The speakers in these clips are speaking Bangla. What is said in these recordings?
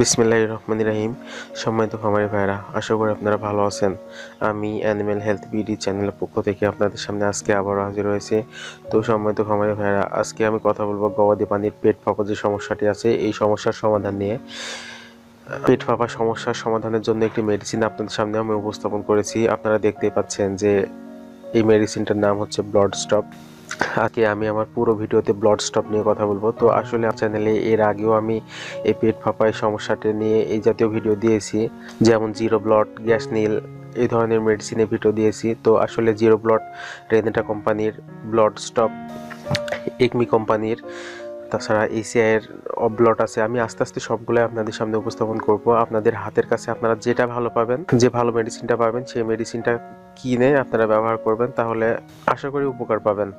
বিসমিল্লাহ রহমান রাহিম। সম্মানিত খামারি ভাইরা আশা করি আপনারা ভালো আছেন। আমি অ্যানিম্যাল হেলথ বিডি চ্যানেলের পক্ষ থেকে আপনাদের সামনে আজকে আবারও হাজির হয়েছে। তো সম্মানিত খামারি ভাইরা আজকে আমি কথা বলব গবাদি পানির পেট ফাঁপা যে সমস্যাটি আছে, এই সমস্যার সমাধান নিয়ে। পেট ফাঁপা সমস্যার সমাধানের জন্য একটি মেডিসিন আপনাদের সামনে আমি উপস্থাপন করেছি। আপনারা দেখতেই পাচ্ছেন যে এই মেডিসিনটার নাম হচ্ছে ব্লড স্টপ আজকে আমি আমার পুরো ভিডিওতে ব্লড স্টপ নিয়ে কথা বলব। তো আসলে চ্যানেলে এর আগেও আমি এই পেট ফাঁপায় সমস্যাটা নিয়ে এই জাতীয় ভিডিও দিয়েছি, যেমন জিরো ব্লড গ্যাস নীল, এই ধরনের মেডিসিনে ভিডিও দিয়েছি। তো আসলে জিরো ব্লড রেনেটা কোম্পানির ব্লড স্টপ একমি কোম্পানির, তাছাড়া এসিআইয়ের ব্লড আছে। আমি আস্তে আস্তে সবগুলো আপনাদের সামনে উপস্থাপন করব। আপনাদের হাতের কাছে আপনারা যেটা ভালো পাবেন, যে ভালো মেডিসিনটা পাবেন, সেই মেডিসিনটা কিনে আপনারা ব্যবহার করবেন, তাহলে আশা করি উপকার পাবেন।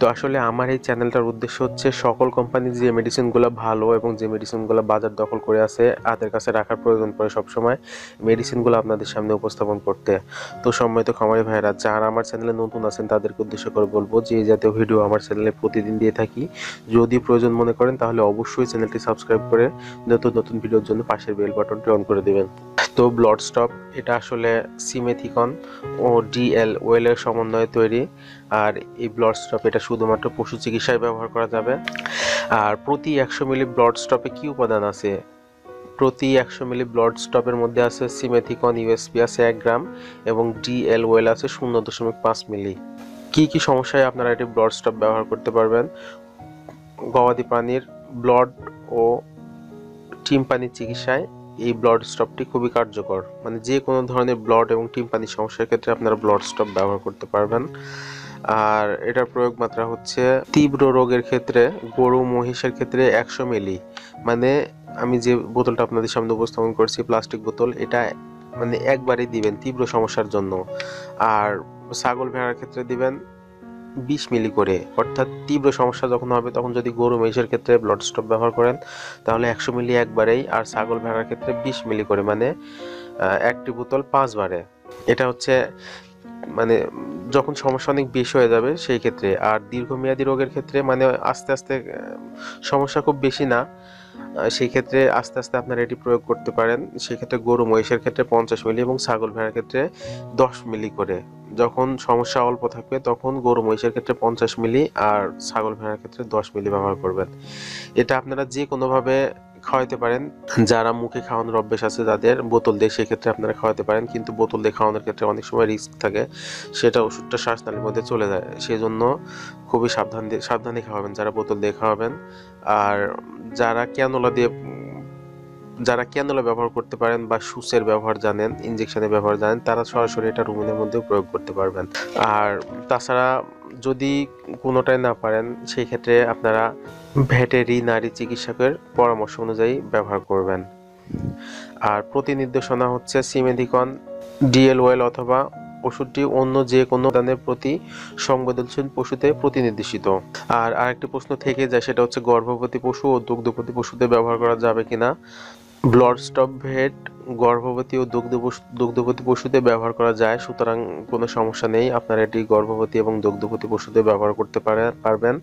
তো আসলে আমার এই চ্যানেলটার উদ্দেশ্য হচ্ছে সকল কোম্পানির যে মেডিসিনগুলো ভালো এবং যে মেডিসিনগুলো বাজার দখল করে আছে হাতের কাছে রাখার প্রয়োজন পড়ে সবসময় মেডিসিনগুলো আপনাদের সামনে উপস্থাপন করতে। তো সম্মানিত খামারি ভাইরা যারা আমার চ্যানেলে নতুন আছেন, তাদেরকে উদ্দেশ্য করে বলব যে এই জাতীয় ভিডিও আমার চ্যানেলে প্রতিদিন দিয়ে থাকি। যদি প্রয়োজন মনে করেন, তাহলে অবশ্যই চ্যানেলটি সাবস্ক্রাইব করে নতুন নতুন ভিডিওর জন্য পাশের বেল বাটনটি অন করে দেবেন। তো ব্লড স্টপ এটা আসলে সিমেথিকন ও ডিএল ওয়েলের সমন্বয়ে তৈরি। আর এই ব্লড স্টপ এটা শুধুমাত্র পশু চিকিৎসায় ব্যবহার করা যাবে। আর প্রতি একশো মিলি ব্লড স্টপে কি উপাদান আছে? প্রতি একশো মিলি ব্লড স্টপের মধ্যে আছে সিমেথিকন ইউএসপি আছে এক গ্রাম এবং ডিএল ওয়েল আছে শূন্য দশমিক পাঁচ মিলি। কি কি সমস্যায় আপনারা এটি ব্লড স্টপ ব্যবহার করতে পারবেন? গবাদি প্রাণীর ব্লড ও টিম পানির চিকিৎসায় এই ব্লড স্টপটি খুবই কার্যকর। মানে যে কোনো ধরনের ব্লড এবং টিম পানির সমস্যার ক্ষেত্রে আপনারা ব্লড স্টপ ব্যবহার করতে পারবেন। আর এটার প্রয়োগ মাত্রা হচ্ছে তীব্র রোগের ক্ষেত্রে, গরু মহিষের ক্ষেত্রে একশো মিলি। মানে আমি যে বোতলটা আপনাদের সামনে উপস্থাপন করছি প্লাস্টিক বোতল, এটা মানে একবারই দিবেন তীব্র সমস্যার জন্য। আর ছাগল ভেড়ার ক্ষেত্রে দিবেন বিশ মিলি করে, অর্থাৎ তীব্র সমস্যা যখন হবে, তখন যদি গরু মহিষের ক্ষেত্রে ব্লড স্টপ ব্যবহার করেন, তাহলে একশো মিলি একবারেই আর ছাগল ভেড়ার ক্ষেত্রে বিশ মিলি করে মানে একটি বোতল পাঁচবারে। এটা হচ্ছে মানে যখন সমস্যা অনেক বেশি হয়ে যাবে, সেই ক্ষেত্রে। আর দীর্ঘমেয়াদী রোগের ক্ষেত্রে মানে আস্তে আস্তে সমস্যা খুব বেশি না। সেই ক্ষেত্রে আস্তে আস্তে আপনারা এটি প্রয়োগ করতে পারেন। সেক্ষেত্রে গরু, মহিষের ক্ষেত্রে পঞ্চাশ মিলি এবং ছাগল ভেড়ার ক্ষেত্রে দশ মিলি করে। যখন সমস্যা অল্প থাকবে, তখন গরু, মহিষের ক্ষেত্রে পঞ্চাশ মিলি আর ছাগল ভেড়ার ক্ষেত্রে দশ মিলি ব্যবহার করবেন। এটা আপনারা যে কোনোভাবে খাওয়াইতে পারেন। যারা মুখে খাওয়ানোর অভ্যেস আছে যাদের বোতল দিয়ে সেক্ষেত্রে আপনারা খাওয়াতে পারেন, কিন্তু বোতল দিয়ে খাওয়ানোর ক্ষেত্রে অনেক সময় রিস্ক থাকে, সেটা ওষুধটা শ্বাসনালীর মধ্যে চলে যায়। সেই জন্য খুবই সাবধান দিয়ে, সাবধানে খাওয়াবেন, যারা বোতল দিয়ে খাওয়াবেন। আর যারা ক্যানোলা দিয়ে, যারা ক্যানোলা ব্যবহার করতে পারেন বা সুসের ব্যবহার জানেন, ইনজেকশনের ব্যবহার জানেন, তারা সরাসরি এটা রুমিনের মধ্যেও প্রয়োগ করতে পারবেন। আর তাছাড়া যদি কোনোটাই না পারেন সেই ক্ষেত্রে আপনারা ভেটেরিনারি চিকিৎসকের পরামর্শ অনুযায়ী ব্যবহার করবেন। আর প্রতি নির্দেশনা হচ্ছে সিমেডিকন ডিএল ওয়েল অথবা পশুটি অন্য যে কোনো দানের প্রতি সংবেদনশীল পশুতে প্রতিনির্দেশিত। আর আরেকটি প্রশ্ন থেকে যায়, সেটা হচ্ছে গর্ভবতী পশু ও দুগ্ধবতী পশুতে ব্যবহার করা যাবে কিনা? ব্লাড স্টপ ভেট, গর্ভবতী ও দুগ্ধ দুগ্ধবতী পশুতে ব্যবহার করা যায়, সুতরাং কোনো সমস্যা নেই, আপনারা এটি গর্ভবতী এবং দুগ্ধবতী পশুতে ব্যবহার করতে পারে, পারবেন।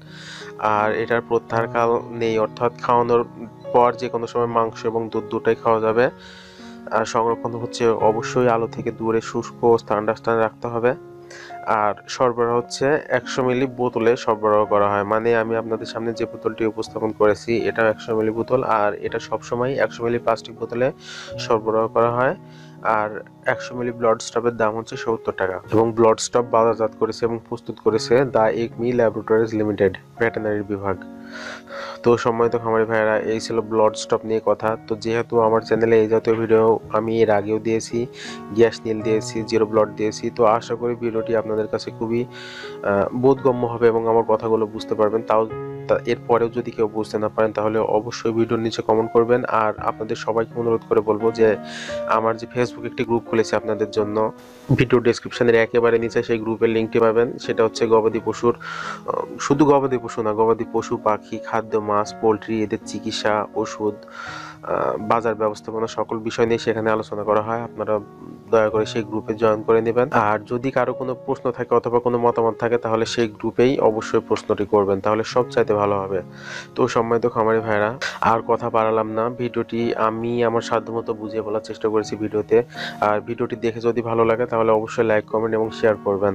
আর এটার প্রত্যাহারকাল নেই, অর্থাৎ খাওয়ানোর পর যে কোনো সময় মাংস এবং দুধ দুটাই খাওয়া যাবে। আর সংরক্ষণ হচ্ছে অবশ্যই আলো থেকে দূরে, শুষ্ক ও স্থানে রাখতে হবে। আর সরবরাহ হচ্ছে একশো মিলি বোতলে সরবরাহ করা হয়। মানে আমি আপনাদের সামনে যে বোতলটি উপস্থাপন করেছি এটা একশো মিলি বোতল। আর এটা সবসময় একশো মিলি প্লাস্টিক বোতলে সরবরাহ করা হয়। আর একশো মিলি ব্লাড স্টপের দাম হচ্ছে সত্তর টাকা। এবং ব্লাড স্টপ বাজারজাত করেছে এবং প্রস্তুত করেছে the Acme laboratories limited veterinary বিভাগ। তো সম্মানিত খামারি ভাইয়েরা, এই ছিল ব্লাড স্টপ নিয়ে কথা। তো যেহেতু আমার চ্যানেলে এই জাতীয় ভিডিও আমি এর আগেও দিয়েছি, গ্যাস নীল দিয়েছি জিরো ব্লড দিয়েছি, তো আশা করি ভিডিওটি আপনাদের কাছে খুবই বোধগম্য হবে এবং আমার কথাগুলো বুঝতে পারবেন। তাও তা- এরপরেও যদি কেউ বুঝতে না পারেন, তাহলে অবশ্যই ভিডিওর নিচে কমেন্ট করবেন। আর আপনাদের সবাইকে অনুরোধ করে বলব যে, আমার যে ফেসবুক একটি গ্রুপ খুলেছে আপনাদের জন্য ভিডিও ডেসক্রিপশনের একেবারে নিচে সেই গ্রুপের লিঙ্কটি পাবেন। সেটা হচ্ছে গবাদি পশুর শুধু গবাদি পশু না, গবাদি পশু, পাখি, খাদ্য, মাছ, পোলট্রি, এদের চিকিৎসা, ওষুধ বাজার ব্যবস্থাপনা সকল বিষয় নিয়ে সেখানে আলোচনা করা হয়। আপনারা দয়া করে সেই গ্রুপে জয়েন করে নেবেন। আর যদি কারও কোনো প্রশ্ন থাকে অথবা কোনো মতামত থাকে, তাহলে সেই গ্রুপেই অবশ্যই প্রশ্নটি করবেন, তাহলে সব চাইতে ভালো হবে। তো সম্মানিত খামারি ভাইরা আর কথা বাড়ালাম না, ভিডিওটি আমি আমার সাধ্যমতো বুঝিয়ে বলার চেষ্টা করেছি ভিডিওতে। আর ভিডিওটি দেখে যদি ভালো লাগে, তাহলে অবশ্যই লাইক কমেন্ট এবং শেয়ার করবেন।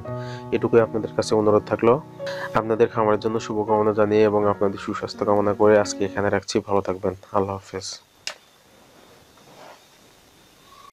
এটুকুই আপনাদের কাছে অনুরোধ থাকল। আপনাদের খামারের জন্য শুভকামনা জানিয়ে এবং আপনাদের সুস্বাস্থ্য কামনা করে আজকে এখানে রাখছি। ভালো থাকবেন। আল্লাহ হাফেজ।